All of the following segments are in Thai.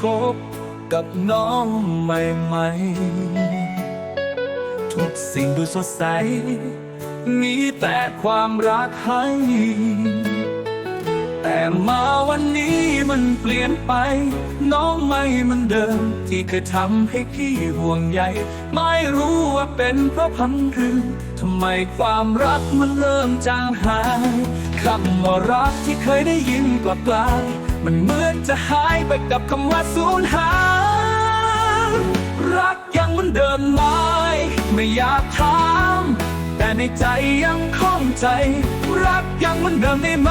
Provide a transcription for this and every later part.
คบกับน้องใหม่ๆ ทุกสิ่งดูสดใส มีแต่ความรักให้ แต่มาวันนี้มันเปลี่ยนไป น้องไม่มันเดิม ที่เคยทำให้พี่ห่วงใยไม่รู้ว่าเป็นเพราะพันหรือทำไมความรักมันเริ่มจางหายคำว่ารักที่เคยได้ยินกลับกลาย มันเหมือนจะหายไปกับคำว่าสูญหายรักยังเหมือนเดิมไหมไม่อยากถามแต่ในใจยังข้องใจ รักยังเหมือนเดิมได้ไหม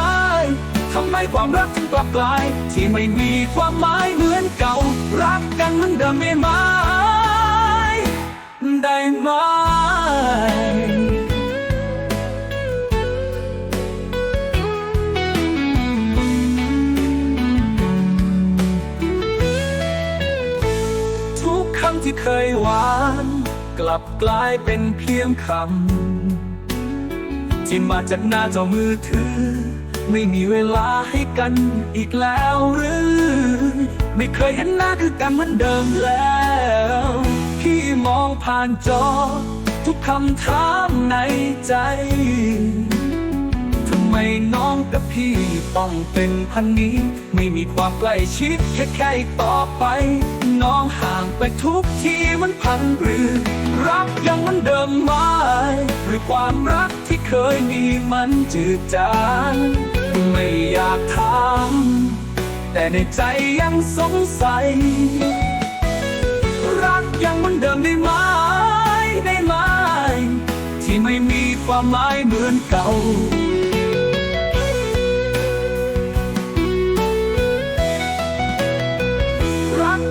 ทำไมความรักถึงกลับกลาย ที่ไม่มีความหมายเหมือนเก่า รักกันเหมือนเดิมได้ไหม กลายเป็นเพียงคำที่มาจากหน้าจอมือถือ ไม่มีเวลาให้กันอีกแล้วหรือ ไม่เคยเห็นหน้าคือกันเหมือนเดิมแล้วพี่มองผ่านจอ ทุกคำถามในใจทำไมน้องกับพี่ต้องเป็นพันนี้ ไม่มีความใกล้ชิดแค่แค่ต่อไป น้องห่างไปทุกทีมันพันหรือ รักยังมือนเดิมไหมหรือความรักที่เคยมีมันจืดจางไม่อยากถามแต่ในใจยังสงสัย รักยังมือนเดิมได้ไหมได้ไหมที่ไม่มีความหมายเหมือนเก่า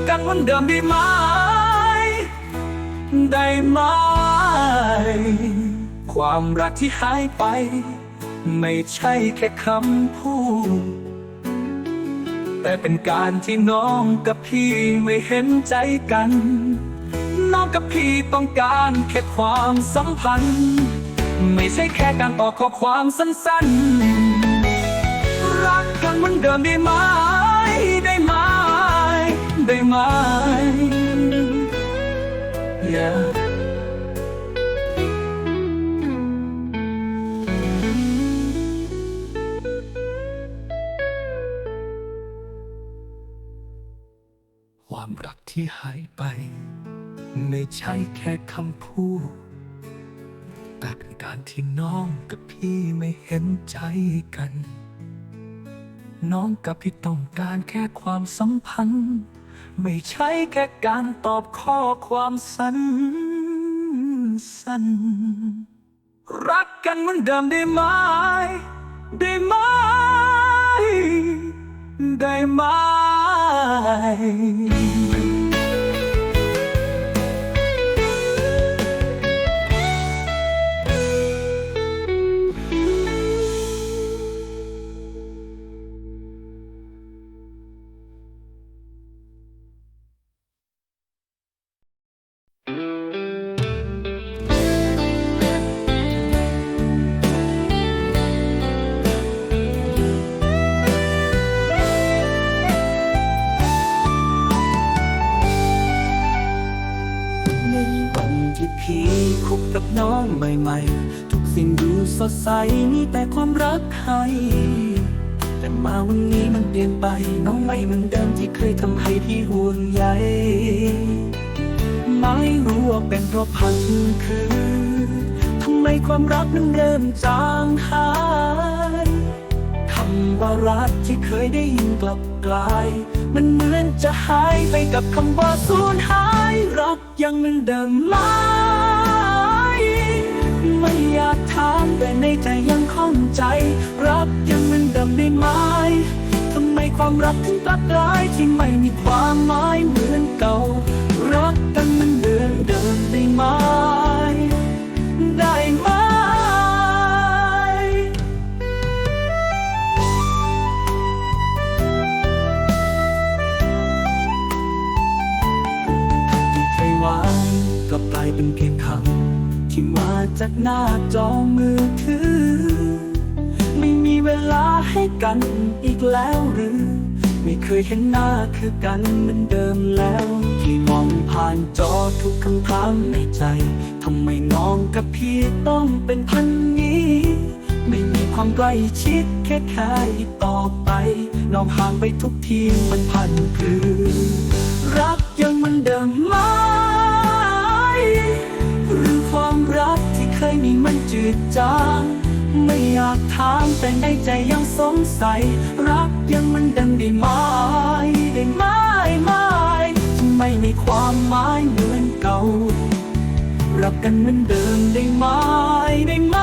กกันเหมือนเดิมได้ไหม ได้ไหม ความรักที่หายไป ไม่ใช่แค่คำพูด แต่เป็นการที่น้องกับพี่ไม่เห็นใจกัน น้องกับพี่ต้องการแค่ความสัมพันธ์ ไม่ใช่แค่การตอบข้อความสั้นๆ รักกันเหมือนเดิมด้ไหมได้ไหม ได้ไหม yeah. ความรักที่หายไป ไม่ใช่แค่คำพูด แต่เป็นการที่น้องกับพี่ไม่เห็นใจกัน น้องกับพี่ต้องการแค่ความสัมพันธ์ ไม่ใช่แค่การตอบข้อความสั้นสั้นรักกันเหมือนเดิมได้ไหม ได้ไหม ได้ไหม ใหม่ๆ ทุกสิ่งดูสดใสมีแต่ความรักให้ แต่มาวันนี้มันเปลี่ยนไป น้องไม่เหมือนเดิมที่เคยทำให้พี่ห่วงใยไม่รู้ว่าเป็นเพราะพันคือทำไมความรักนั้นเริ่มจางหายคำว่ารักที่เคยได้ยินกลับกลาย มันเหมือนจะหายไปกับคำว่าสูญหาย รักยังเหมือนเดิมไหม ไม่อยากถามแต่ในใจยังข้องใจ รักยังเหมือนเดิมได้ไหมทำไมความรักถึงกลับร้ายที่ไม่มีความหมายเหมือนเก่า รักกันมันเดิมเดิมได้ไหมได้ไหม จากหน้าจอมือถือ ไม่มีเวลาให้กันอีกแล้วหรือ ไม่เคยเห็นหน้าคือกันเหมือนเดิมแล้ว ที่มองผ่านจอทุกคำถามในใจทำไมน้องกับพี่ต้องเป็นพันนี้ ไม่มีความใกล้ชิดแค่แค่ต่อไป น้องห่างไปทุกทีมันพันคือ รักยังเหมันเดิมไหม ดจาง ไม่อยากถามแต่ในใจยังสงสัย รักยังมันเดิมได้ไหมได้ไหมไหมทำไมมีความหมายเหมือนเก่า รักกันเหมือนเดิมได้ไหมได้ไหม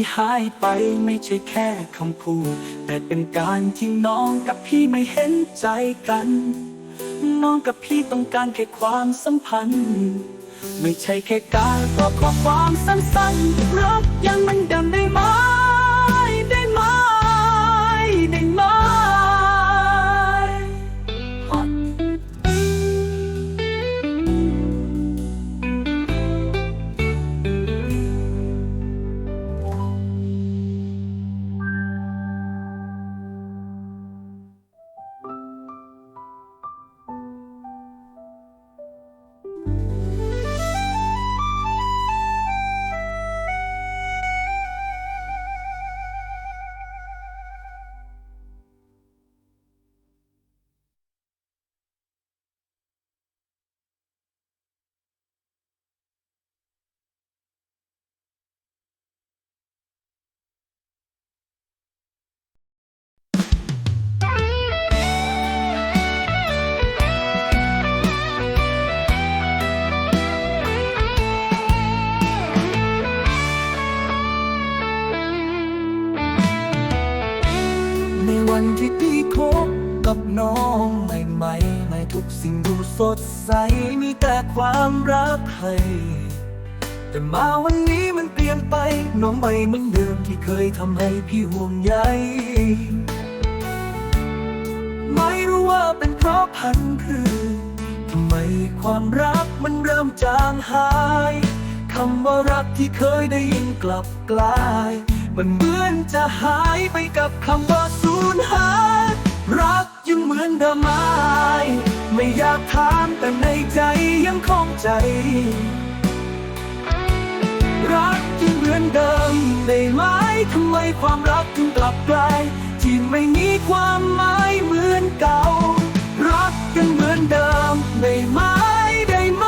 ที่หายไปไม่ใช่แค่คำพูด แต่เป็นการที่น้องกับพี่ไม่เห็นใจกัน น้องกับพี่ต้องการแค่ความสัมพันธ์ ไม่ใช่แค่การตอบข้อความสั้นๆรักยังมันเดิมได้ไหม สดใสมีแต่ความรักให้ แต่มาวันนี้มันเปลี่ยนไป น้องไม่เหมือนเดิมที่เคยทำให้พี่ห่วงใย ไม่รู้ว่าเป็นเพราะพันคือทำไมความรักมันเริ่มจางหายคำว่ารักที่เคยได้ยินกลับกลาย มันเหมือนจะหายไปกับคำว่าสูญหาย รักยังเหมือนเดิมมไม่ อยากถามแต่ในใจยังคงใจ รักยังเหมือนเดิมได้ไหมทำไมความรักถึงกลับกลายที่ไม่มีความหมายเหมือนเก่า รักยังเหมือนเดิมได้ไหมได้ไหม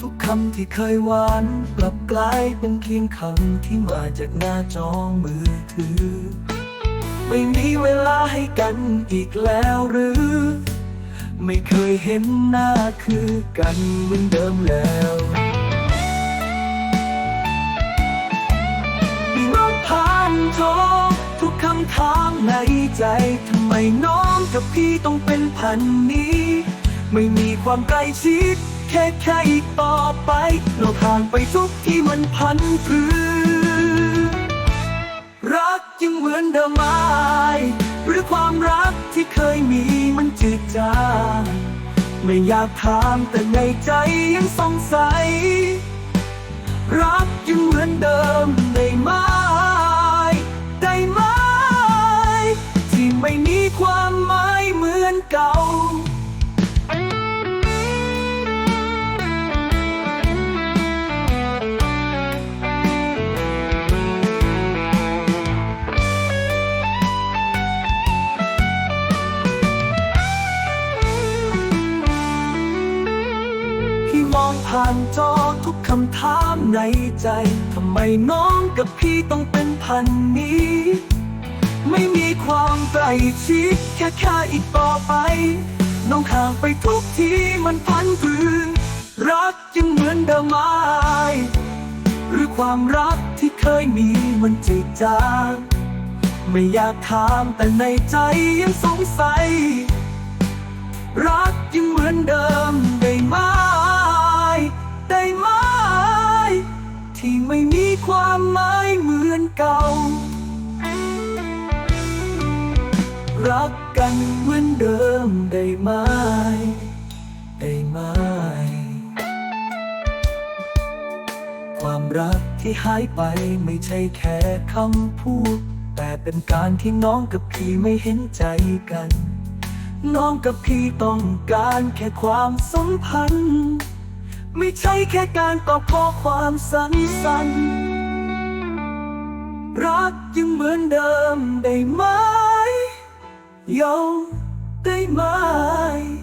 ทุกคำที่เคยหวานกลับกลายเป็นเพียงคำที่มาจากหน้าจอมือถือ ไม่มีเวลาให้กันอีกแล้วหรือ ไม่เคยเห็นหน้าคือกันเหมือนเดิมแล้วมีน้องผ่านโทรทุกคำถามในใจทำไมน้องกับพี่ต้องเป็นพันนี้ ไม่มีความใกล้ชิดแค่แค่อีกต่อไปเราผ่านไปทุกที่มันพันพือ รักยังเหมือนเดิมไหมหรือความรักที่เคยมีมันจืดจางไม่อยากถามแต่ในใจยังสงสัย รักยังเหมือนเดิมได้ไหมได้ไหมที่ไม่มีความหมายเหมือนเก่า ใจทำไมน้องกับพี่ต้องเป็นพันนี้ ไม่มีความใกล้ชิดแค่แค่อีกต่อไป น้องห่างไปทุกทีมันพันพืนรักยังเหมือนเดิมไหมหรือความรักที่เคยมีมันจืดจางไม่อยากถามแต่ในใจยังสงสัย เดิมได้ไหม ได้ไหม ความรักที่หายไปไม่ใช่แค่คำพูด แต่เป็นการที่น้องกับพี่ไม่เห็นใจกัน น้องกับพี่ต้องการแค่ความสัมพันธ์ ไม่ใช่แค่การตอบข้อความสั้นๆ รักยังเหมือนเดิมได้ไหมย อมได้ไหม